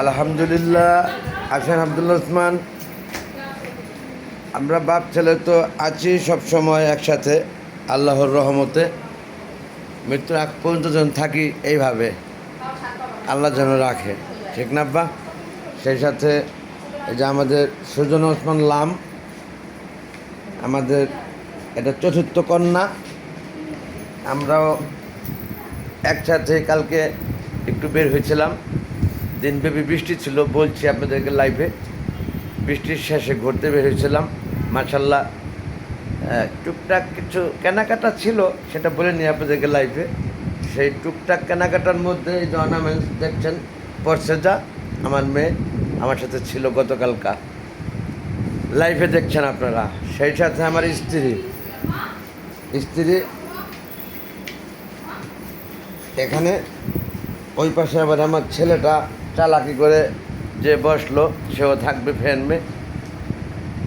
আলহামদুলিল্লাহ, আছেন আব্দুল ওসমান আমরা বাপ ছেলে তো আছি সব সময় একসাথে, আল্লাহর রহমতে। মৃত্যুর আগ পর্যন্ত যেন থাকি এইভাবে, আল্লাহ যেন রাখে। ঠিক না, আব্বা? সেই সাথে এই যে আমাদের সুজন ওসমান লাম, আমাদের এটা চতুর্থ কন্যা, আমরাও একসাথে কালকে একটু বের হয়েছিলাম। দিনব্যাপী বৃষ্টি ছিল, বলছি আপনাদেরকে লাইভে বৃষ্টির শেষে ঘুরতে বের হয়েছিলাম। মার্শাল্লাহ টুকটাক কিছু কেনাকাটা ছিল, সেটা বলে নিই আপনাদেরকে লাইভে সেই টুকটাক কেনাকাটার মধ্যে এই যে অর্নামেন্টস দেখছেন পর্সেজা আমার মেয়ে, আমার সাথে ছিল গতকালকা। লাইফে দেখছেন আপনারা, সেই সাথে আমার স্ত্রী। স্ত্রী এখানে, ওই পাশে আবার আমার ছেলেটা চালাকি করে যে বসল, সেও থাকবে ফ্যানমে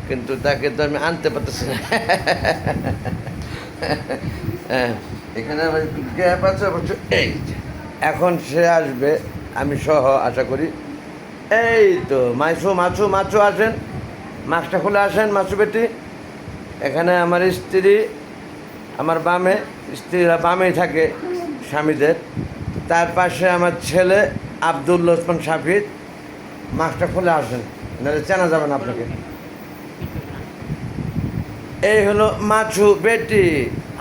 কিন্তু তাকে তো আমি আনতে পারতেছি না। এখানে একটু গ্যাপ আছে এই এখন সে আসবে, আমি সহ আশা করি। এই তো মাছু মাছু মাছু আসেন। মাছটা খুলে আসেন মাছু বেটি। এখানে আমার স্ত্রী, আমার বামে, স্ত্রীরা বামেই থাকে স্বামীদের। তার পাশে আমার ছেলে আব্দুল ওসমান শাফিদ মাছটা খুলে আসেন নাহলে চেনা যাবেন আপনাকে। এই হলো মাছু বেটি,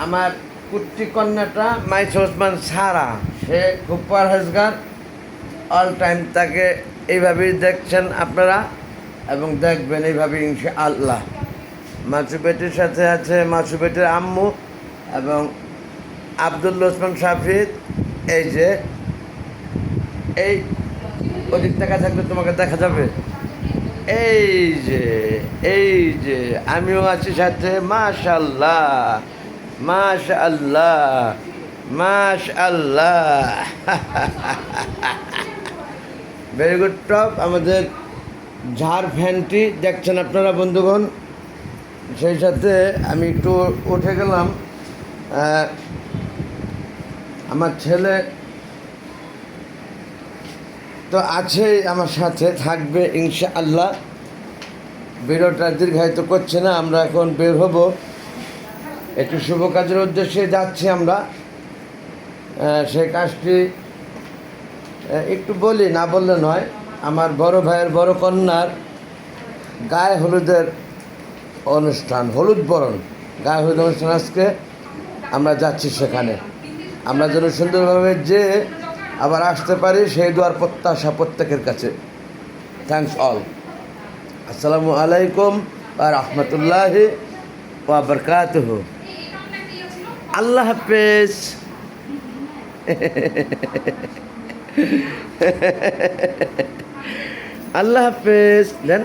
আমার কুট্টি কন্যাটা মাইস ওসমান সারা। সে খুব পরহেজগার অল টাইম তাকে এইভাবেই দেখছেন আপনারা এবং দেখবেন এইভাবে ইনশা আল্লাহ মাছু বেটির সাথে আছে মাছু বেটির আম্মু এবং আব্দুল ওসমান শাফিদ এই যে এই ওদিক টাকা থাকলে তোমাকে দেখা যাবে। এই যে এই যে, আমিও আছি সাথে মাশ আল্লাহ মাশাল্লাহ মাশাল্লাহ মাশাল্লাহ ভেরি গুড টপ আমাদের ঝাড় ফ্যানটি দেখছেন আপনারা, বন্ধুগণ? সেই সাথে আমি একটু উঠে গেলাম। আমার ছেলে তো আছে আমার সাথে, থাকবে ইনশা আল্লাহ ভিডিওটা দীর্ঘায়িত করছে না, আমরা এখন বের হব। একটু শুভ কাজের উদ্দেশ্যে যাচ্ছি আমরা। সেই কাজটি একটু বলি, না বললে নয়। আমার বড় ভাইয়ের বড় কন্যার গায়ে হলুদের অনুষ্ঠান, হলুদ বরণ। গায়ে হলুদ অনুষ্ঠান আজকে আমরা যাচ্ছি সেখানে। আমরা যেন সুন্দরভাবে যে আবার আসতে পারি সেই দোয়ার প্রত্যাশা প্রত্যেকের কাছে। থ্যাংকস অল আসসালামু আলাইকুম বা রহমতুল্লাহ বরকাত আল্লাহ হাফেজ। আল্লাহ হাফেজ। Then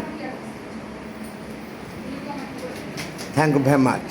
thank you very much